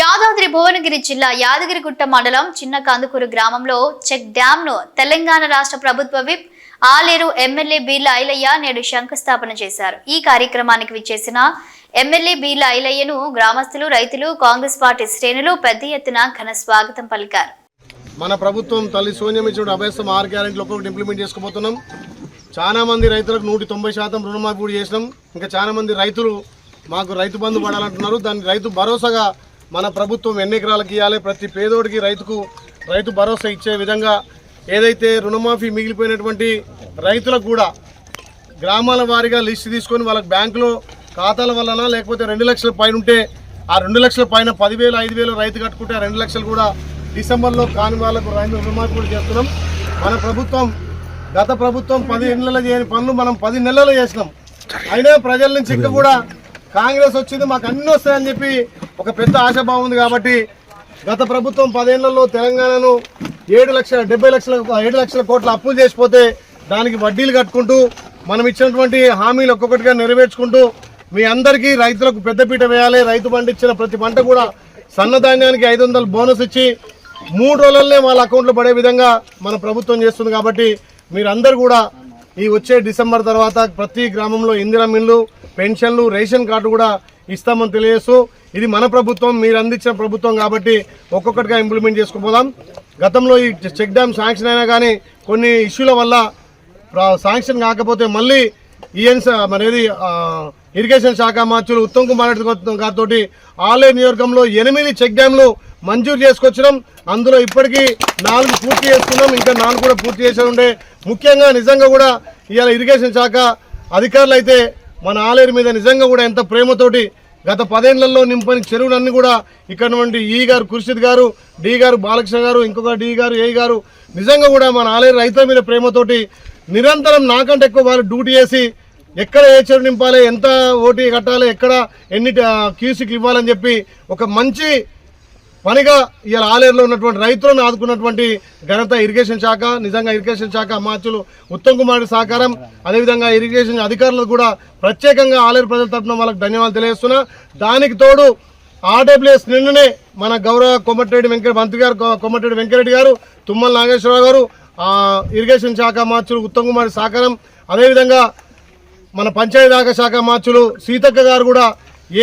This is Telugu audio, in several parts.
యాదాద్రి భువనగిరి జిల్లా యాదగిరిగుట్ట మండలం చిన్న కందుకూరు గ్రామంలో చెక్ డ్యామ్ను తెలంగాణ రాష్ట్ర ప్రభుత్వ విప్ ఆలేరు ఎమ్మెల్యే బీర్ల ఐలయ్య నేడు శంకుస్థాపన చేశారు. ఈ కార్యక్రమానికి విచ్చేసిన ఎమ్మెల్యే బీర్ల ఐలయ్యను గ్రామస్తులు రైతులు కాంగ్రెస్ పార్టీ శ్రేణులు పెద్ద ఎత్తున ఘన స్వాగతం పలికారు. మన ప్రభుత్వం తల్లి సోనియం ఇచ్చిన అభయస్థం ఆరు గ్యారెంటీలు ఒక్కొక్కటి ఇంప్లిమెంట్ చేసుకోబోతున్నాం చాలా మంది రైతులకు నూటి తొంభై శాతం రుణమాఫీ చేసినాం. ఇంకా చాలా మంది రైతులు మాకు రైతు బంధు పడాలంటున్నారు. దాన్ని రైతు భరోసాగా మన ప్రభుత్వం ఎన్ని ఎకరాలకు ఇవ్వాలి ప్రతి పేదోడికి రైతుకు రైతు భరోసా ఇచ్చే విధంగా ఏదైతే రుణమాఫీ మిగిలిపోయినటువంటి రైతులకు కూడా గ్రామాల వారీగా లిస్ట్ తీసుకొని వాళ్ళకి బ్యాంకులో ఖాతాల వలన లేకపోతే రెండు లక్షల పైన ఉంటే ఆ రెండు లక్షల పైన పదివేలు ఐదు వేలు రైతు కట్టుకుంటే ఆ రెండు లక్షలు కూడా డిసెంబర్లో కాని వాళ్ళకు రైతు రుణమాఫీ కూడా చేస్తున్నాం. మన ప్రభుత్వం గత ప్రభుత్వం పది నెలలు చేయని పనులు మనం పది నెలలు చేసినాం. అయినా ప్రజల నుంచి ఇంకా కూడా కాంగ్రెస్ వచ్చింది మాకు అన్ని వస్తాయని చెప్పి ఒక పెద్ద ఆశాభావం ఉంది కాబట్టి గత ప్రభుత్వం పదేళ్ళలో తెలంగాణను ఏడు లక్షల డెబ్బై లక్షల ఏడు లక్షల కోట్ల అప్పులు చేసిపోతే దానికి వడ్డీలు కట్టుకుంటూ మనం ఇచ్చినటువంటి హామీలు ఒక్కొక్కటిగా నెరవేర్చుకుంటూ మీ అందరికీ రైతులకు పెద్దపీట వేయాలి. రైతు పండించిన ప్రతి పంట కూడా సన్నధాన్యానికి ఐదు వందలు బోనస్ ఇచ్చి మూడు రోజులనే వాళ్ళ అకౌంట్లో పడే విధంగా మన ప్రభుత్వం చేస్తుంది కాబట్టి మీరందరూ కూడా ఈ వచ్చే డిసెంబర్ తర్వాత ప్రతి గ్రామంలో ఇందిరా మిల్లు పెన్షన్లు రేషన్ కార్డు కూడా ఇస్తామని తెలియజేస్తూ ఇది మన ప్రభుత్వం మీరు అందించిన ప్రభుత్వం కాబట్టి ఒక్కొక్కటిగా ఇంప్లిమెంట్ చేసుకుపోదాం. గతంలో ఈ చెక్ డ్యామ్ శాంక్షన్ అయినా కానీ కొన్ని ఇష్యూల వల్ల శాంక్షన్ కాకపోతే మళ్ళీ ఈఎన్స్ అనేది ఇరిగేషన్ శాఖ మార్చులు ఉత్తమ్ కుమార్ రెడ్డి గారితో ఆలయ నియోజకంలో ఎనిమిది చెక్ డ్యాంలు మంజూరు చేసుకొచ్చినాం. అందులో ఇప్పటికీ నాలుగు పూర్తి చేసుకున్నాం. ఇంకా నాలుగు కూడా పూర్తి చేసే ఉండే. ముఖ్యంగా నిజంగా కూడా ఇవాళ ఇరిగేషన్ శాఖ అధికారులు అయితే మన ఆలేరు మీద నిజంగా కూడా ఎంత ప్రేమతోటి గత పదేళ్ళలో నింపని చెరువులన్నీ కూడా ఇక్కడ నుండి ఈ గారు కుర్షిద్ గారు డి గారు బాలకృష్ణ గారు ఇంకొక డి గారు ఏ గారు నిజంగా కూడా మన ఆలయ రైతుల మీద ప్రేమతోటి నిరంతరం నాకంటే ఎక్కువ వాళ్ళు డ్యూటీ చేసి ఎక్కడ ఏ చెరువు నింపాలి ఎంత ఓటీ కట్టాలి ఎక్కడ ఎన్ని క్యూసీకి ఇవ్వాలని చెప్పి ఒక మంచి పనిగా ఇవాళ ఆలేరులో ఉన్నటువంటి రైతులను ఆదుకున్నటువంటి ఘనత ఇరిగేషన్ శాఖ నిజంగా ఇరిగేషన్ శాఖ మార్చులు ఉత్తమ్ కుమార్ సహకారం అదేవిధంగా ఇరిగేషన్ అధికారులకు కూడా ప్రత్యేకంగా ఆలేరు ప్రజల తరఫున వాళ్ళకి ధన్యవాదాలు తెలియజేస్తున్నా. దానికి తోడు ఆర్డబ్ల్యూఎస్ నిన్ననే మన గౌరవ కొమ్మటిరెడ్డి వెంకట మంత్రి గారు కొమ్మటిరెడ్డి వెంకరెడ్డి గారు తుమ్మల నాగేశ్వరరావు గారు ఇరిగేషన్ శాఖ మార్చులు ఉత్తమ్ కుమార్ సహకారం అదేవిధంగా మన పంచాయతీ శాఖ మార్చులు సీతక్క గారు కూడా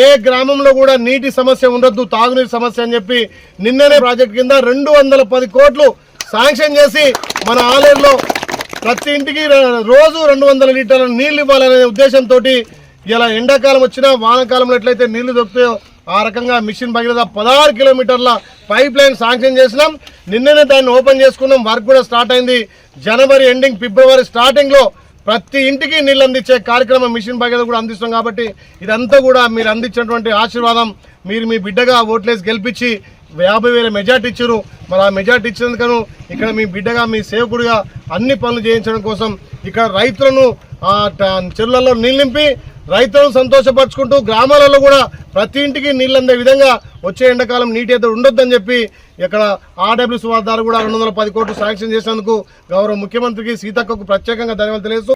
ఏ గ్రామంలో కూడా నీటి సమస్య ఉండొద్దు తాగునీటి సమస్య అని చెప్పి నిన్ననే ప్రాజెక్ట్ కింద రెండు వందల పది కోట్లు శాంక్షన్ చేసి మన ఆలేరులో ప్రతి ఇంటికి రోజు రెండు వందల లీటర్ల నీళ్ళు ఇవ్వాలనే ఉద్దేశంతో ఇలా ఎండాకాలం వచ్చినా వానకాలంలో ఎట్లయితే నీళ్ళు దొరుకుతాయో ఆ రకంగా మిషన్ భగీరథ పదహారు కిలోమీటర్ల పైప్ లైన్ శాంక్షన్ చేసినాం. నిన్ననే దాన్ని ఓపెన్ చేసుకున్నాం. వర్క్ కూడా స్టార్ట్ అయింది. జనవరి ఎండింగ్ ఫిబ్రవరి స్టార్టింగ్లో ప్రతి ఇంటికి నీళ్ళు అందించే కార్యక్రమం మిషన్ భగీరథ కూడా అందిస్తాం కాబట్టి ఇదంతా కూడా మీరు అందించినటువంటి ఆశీర్వాదం. మీరు మీ బిడ్డగా ఓట్లేసి గెలిపించి యాభై వేల మెజార్టీ ఇచ్చారు. మరి ఆ మెజార్టీ ఇచ్చినందుకను ఇక్కడ మీ బిడ్డగా మీ సేవకుడిగా అన్ని పనులు చేయించడం కోసం ఇక్కడ రైతులను ఆ ట- చెరువులలో నీళ్ళు నింపి రైతులను సంతోషపరుచుకుంటూ గ్రామాలలో కూడా ప్రతి ఇంటికి నీళ్ళు అందే విధంగా వచ్చే ఎండాకాలం నీటి ఎద్దరు ఉండొద్దని చెప్పి ఇక్కడ ఆర్డబ్ల్యూసీ వారి ద్వారా కూడా రెండు వందల పది కోట్లు శాంక్షన్ చేసినందుకు గౌరవ ముఖ్యమంత్రికి సీతక్కకు ప్రత్యేకంగా ధన్యవాదాలు తెలియజేస్తూ